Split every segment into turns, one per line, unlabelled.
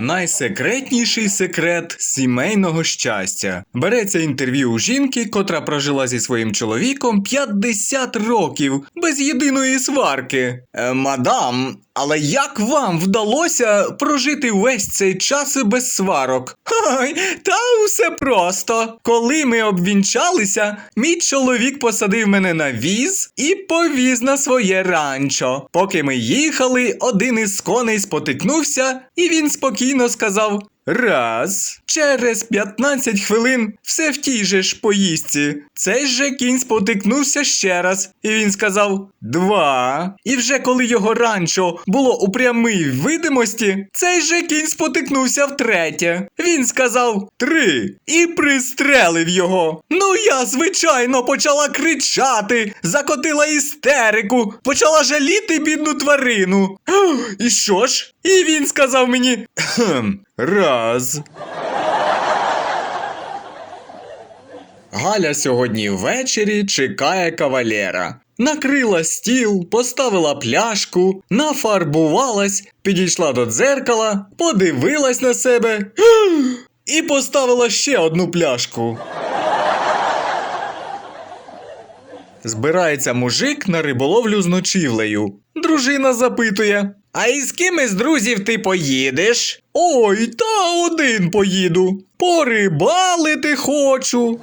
Найсекретніший секрет сімейного щастя. Береться інтерв'ю у жінки, котра прожила зі своїм чоловіком 50 років без єдиної сварки. Е, мадам, але як вам вдалося прожити весь цей час без сварок? Ой, та усе просто. Коли ми обвінчалися, мій чоловік посадив мене на віз і повіз на своє ранчо. Поки ми їхали, один із коней спотикнувся, і він спокійно сказав. Раз. Через 15 хвилин все в тій же ж поїздці. Цей же кінь спотикнувся ще раз, і він сказав два. І вже коли його ранчо було у прямій видимості, цей же кінь спотикнувся втретє. Він сказав три і пристрелив його. Ну я, звичайно, почала кричати, закотила істерику, почала жаліти бідну тварину. І що ж? І він сказав мені «Хм, раз. Галя сьогодні ввечері чекає кавалера. Накрила стіл, поставила пляшку, нафарбувалась, підійшла до дзеркала, подивилась на себе і поставила ще одну пляшку. Збирається мужик на риболовлю з ночівлею. Дружина запитує: А із ким із друзів ти поїдеш? Ой, та один поїду. Порибалити хочу.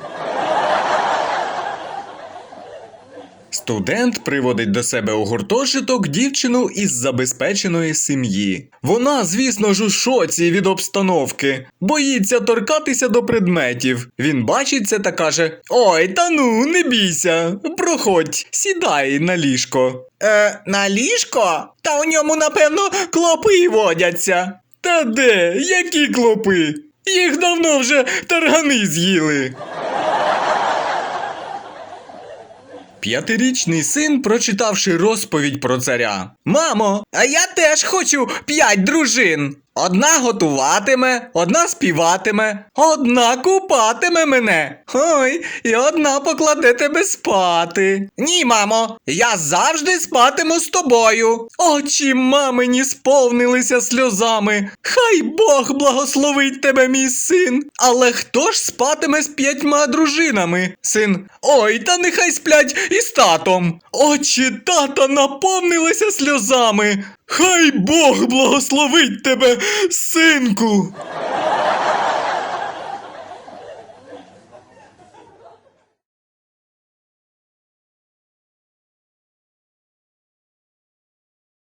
Студент приводить до себе у гуртожиток дівчину із забезпеченої сім'ї. Вона, звісно ж, у шоці від обстановки, боїться торкатися до предметів. Він бачить це та каже: Ой, та ну, не бійся, проходь, сідай на ліжко. Е, на ліжко? Та у ньому, напевно, клопи водяться. Та де? Які клопи? Їх давно вже таргани з'їли. П'ятирічний син, прочитавши розповідь про царя. Мамо, а я теж хочу п'ять дружин. Одна готуватиме, одна співатиме, одна купатиме мене. Ой, і одна покладе тебе спати. Ні, мамо, я завжди спатиму з тобою. Очі мамині сповнилися сльозами. Хай Бог благословить тебе, мій син. Але хто ж спатиме з п'ятьма дружинами? Син. Ой, та нехай сплять із татом. Очі тата наповнилися сльозами. Хай Бог благословить тебе, синку.